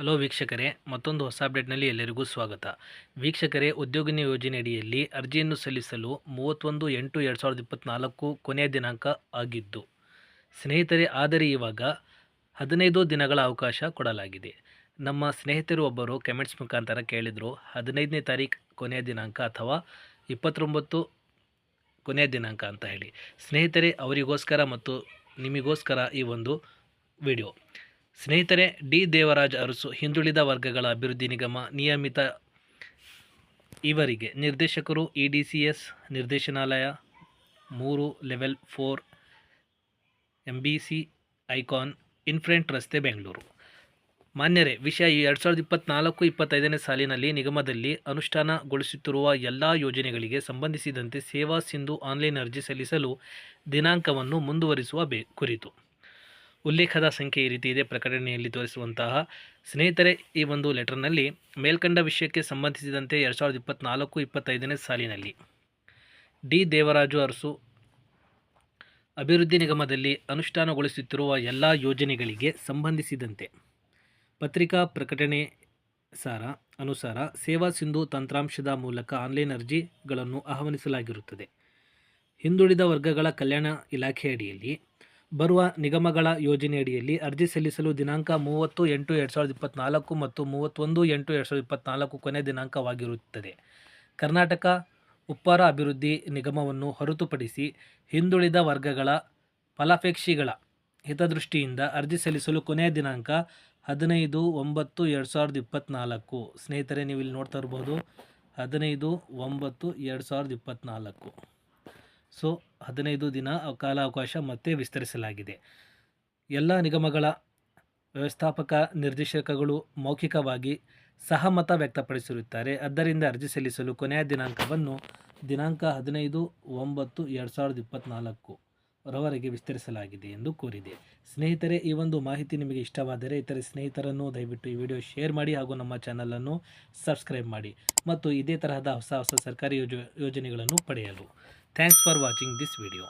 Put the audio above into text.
Hello ವೀಕ್ಷಕರೇ, ಮತ್ತೊಂದು ಹೊಸ ಅಪ್ಡೇಟ್ನಲ್ಲಿ ಎಲ್ಲರಿಗೂ ಸ್ವಾಗತ. ವೀಕ್ಷಕರೇ, ಉದ್ಯೋಗಿನಿ ಯೋಜನೆಯಡಿಯಲ್ಲಿ ಅರ್ಜಿಯನ್ನು ಸಲ್ಲಿಸಲು ಮೂವತ್ತೊಂದು ಎಂಟು ಎರಡು ಸಾವಿರದ ಇಪ್ಪತ್ತ್ನಾಲ್ಕು ಕೊನೆಯ ದಿನಾಂಕ ಆಗಿದ್ದು, ಸ್ನೇಹಿತರೇ, ಆದರೆ ಇವಾಗ ಹದಿನೈದು ದಿನಗಳ ಅವಕಾಶ ಕೊಡಲಾಗಿದೆ. ನಮ್ಮ ಸ್ನೇಹಿತರು ಒಬ್ಬರು ಕಮೆಂಟ್ಸ್ ಮುಖಾಂತರ ಕೇಳಿದರು, ಹದಿನೈದನೇ ತಾರೀಕು ಕೊನೆಯ ದಿನಾಂಕ ಅಥವಾ ಇಪ್ಪತ್ತೊಂಬತ್ತು ಕೊನೆಯ ದಿನಾಂಕ ಅಂತ ಹೇಳಿ. ಸ್ನೇಹಿತರೆ, ಅವರಿಗೋಸ್ಕರ ಮತ್ತು ನಿಮಗೋಸ್ಕರ ಈ ಒಂದು ವಿಡಿಯೋ. ಸ್ನೇಹಿತರೆ, ಡಿ. ದೇವರಾಜ್ ಅರಸು, ಹಿಂದುಳಿದ ವರ್ಗಗಳ ಅಭಿವೃದ್ಧಿ ನಿಗಮ ನಿಯಮಿತ ಇವರಿಗೆ ನಿರ್ದೇಶಕರು ಇ ಡಿ ಸಿ ಎಸ್ ನಿರ್ದೇಶನಾಲಯ, ಮೂರು, level four M B C icon, Infantry ರಸ್ತೆ, ಬೆಂಗಳೂರು. ಮಾನ್ಯರೇ, ವಿಷಯ ಎರಡು ಸಾವಿರದ ಇಪ್ಪತ್ತ್ನಾಲ್ಕು ಇಪ್ಪತ್ತೈದನೇ ಸಾಲಿನಲ್ಲಿ ನಿಗಮದಲ್ಲಿ ಅನುಷ್ಠಾನಗೊಳಿಸುತ್ತಿರುವ ಎಲ್ಲ ಯೋಜನೆಗಳಿಗೆ ಸಂಬಂಧಿಸಿದಂತೆ ಸೇವಾ ಸಿಂಧು ಆನ್ಲೈನ್ ಅರ್ಜಿ ಸಲ್ಲಿಸಲು ದಿನಾಂಕವನ್ನು ಮುಂದುವರಿಸುವ ಬೇ, ಕುರಿತು. ಉಲ್ಲೇಖದ ಸಂಖ್ಯೆ ಈ ರೀತಿ ಇದೆ. ಪ್ರಕಟಣೆಯಲ್ಲಿ ತೋರಿಸುವಂತಹ ಸ್ನೇಹಿತರೆ, ಈ ಒಂದು ಲೆಟರ್ನಲ್ಲಿ ಮೇಲ್ಕಂಡ ವಿಷಯಕ್ಕೆ ಸಂಬಂಧಿಸಿದಂತೆ ಎರಡು ಸಾವಿರದ ಇಪ್ಪತ್ತ್ನಾಲ್ಕು ಇಪ್ಪತ್ತೈದನೇ ಸಾಲಿನಲ್ಲಿ ಡಿ. ದೇವರಾಜು ಅರಸು ಅಭಿವೃದ್ಧಿ ನಿಗಮದಲ್ಲಿ ಅನುಷ್ಠಾನಗೊಳಿಸುತ್ತಿರುವ ಎಲ್ಲ ಯೋಜನೆಗಳಿಗೆ ಸಂಬಂಧಿಸಿದಂತೆ ಪತ್ರಿಕಾ ಪ್ರಕಟಣೆ ಸಾರ ಅನುಸಾರ ಸೇವಾ ಸಿಂಧು ತಂತ್ರಾಂಶದ ಮೂಲಕ ಆನ್ಲೈನ್ ಅರ್ಜಿಗಳನ್ನು ಆಹ್ವಾನಿಸಲಾಗಿರುತ್ತದೆ. ಹಿಂದುಳಿದ ವರ್ಗಗಳ ಕಲ್ಯಾಣ ಇಲಾಖೆ ಅಡಿಯಲ್ಲಿ ಬರುವ ನಿಗಮಗಳ ಯೋಜನೆಯಡಿಯಲ್ಲಿ ಅರ್ಜಿ ಸಲ್ಲಿಸಲು ದಿನಾಂಕ ಮೂವತ್ತು ಎಂಟು ಎರಡು ಸಾವಿರದ ಇಪ್ಪತ್ತ್ನಾಲ್ಕು ಮತ್ತು ಮೂವತ್ತೊಂದು ಎಂಟು ಎರಡು ಸಾವಿರದ ಇಪ್ಪತ್ತ್ನಾಲ್ಕು ಕೊನೆ ದಿನಾಂಕವಾಗಿರುತ್ತದೆ. ಕರ್ನಾಟಕ ಉಪ್ಪಾರ ಅಭಿವೃದ್ಧಿ ನಿಗಮವನ್ನು ಹೊರತುಪಡಿಸಿ ಹಿಂದುಳಿದ ವರ್ಗಗಳ ಫಲಾಪೇಕ್ಷಿಗಳ ಹಿತದೃಷ್ಟಿಯಿಂದ ಅರ್ಜಿ ಸಲ್ಲಿಸಲು ಕೊನೆಯ ದಿನಾಂಕ ಹದಿನೈದು ಒಂಬತ್ತು ಎರಡು ಸಾವಿರದ ಇಪ್ಪತ್ತ್ನಾಲ್ಕು ಸ್ನೇಹಿತರೆ, ನೀವು ಇಲ್ಲಿ ನೋಡ್ತಾ ಇರ್ಬೋದು ಹದಿನೈದು ಒಂಬತ್ತು ಎರಡು ಸಾವಿರದ ಇಪ್ಪತ್ತ್ನಾಲ್ಕು ಸೊ ಹದಿನೈದು ದಿನ ಕಾಲಾವಕಾಶ ಮತ್ತೆ ವಿಸ್ತರಿಸಲಾಗಿದೆ. ಎಲ್ಲ ನಿಗಮಗಳ ವ್ಯವಸ್ಥಾಪಕ ನಿರ್ದೇಶಕಗಳು ಮೌಖಿಕವಾಗಿ ಸಹಮತ ವ್ಯಕ್ತಪಡಿಸಿರುತ್ತಾರೆ. ಆದ್ದರಿಂದ ಅರ್ಜಿ ಸಲ್ಲಿಸಲು ಕೊನೆಯ ದಿನಾಂಕವನ್ನು ದಿನಾಂಕ ಹದಿನೈದು ಒಂಬತ್ತು ಎರಡು ಸಾವಿರದ ಇಪ್ಪತ್ತ್ನಾಲ್ಕು ರವರೆಗೆ ವಿಸ್ತರಿಸಲಾಗಿದೆ ಎಂದು ಕೋರಿದೆ. ಸ್ನೇಹಿತರೆ, ಈ ಒಂದು ಮಾಹಿತಿ ನಿಮಗೆ ಇಷ್ಟವಾದರೆ ಇತರೆ ಸ್ನೇಹಿತರನ್ನು ದಯವಿಟ್ಟು ಈ ವಿಡಿಯೋ ಶೇರ್ ಮಾಡಿ ಹಾಗೂ ನಮ್ಮ ಚಾನಲನ್ನು ಸಬ್ಸ್ಕ್ರೈಬ್ ಮಾಡಿ ಮತ್ತು ಇದೇ ತರಹದ ಹೊಸ ಹೊಸ ಸರ್ಕಾರಿ ಯೋಜ ಯೋಜನೆಗಳನ್ನು ಪಡೆಯಲು. Thanks for watching this video.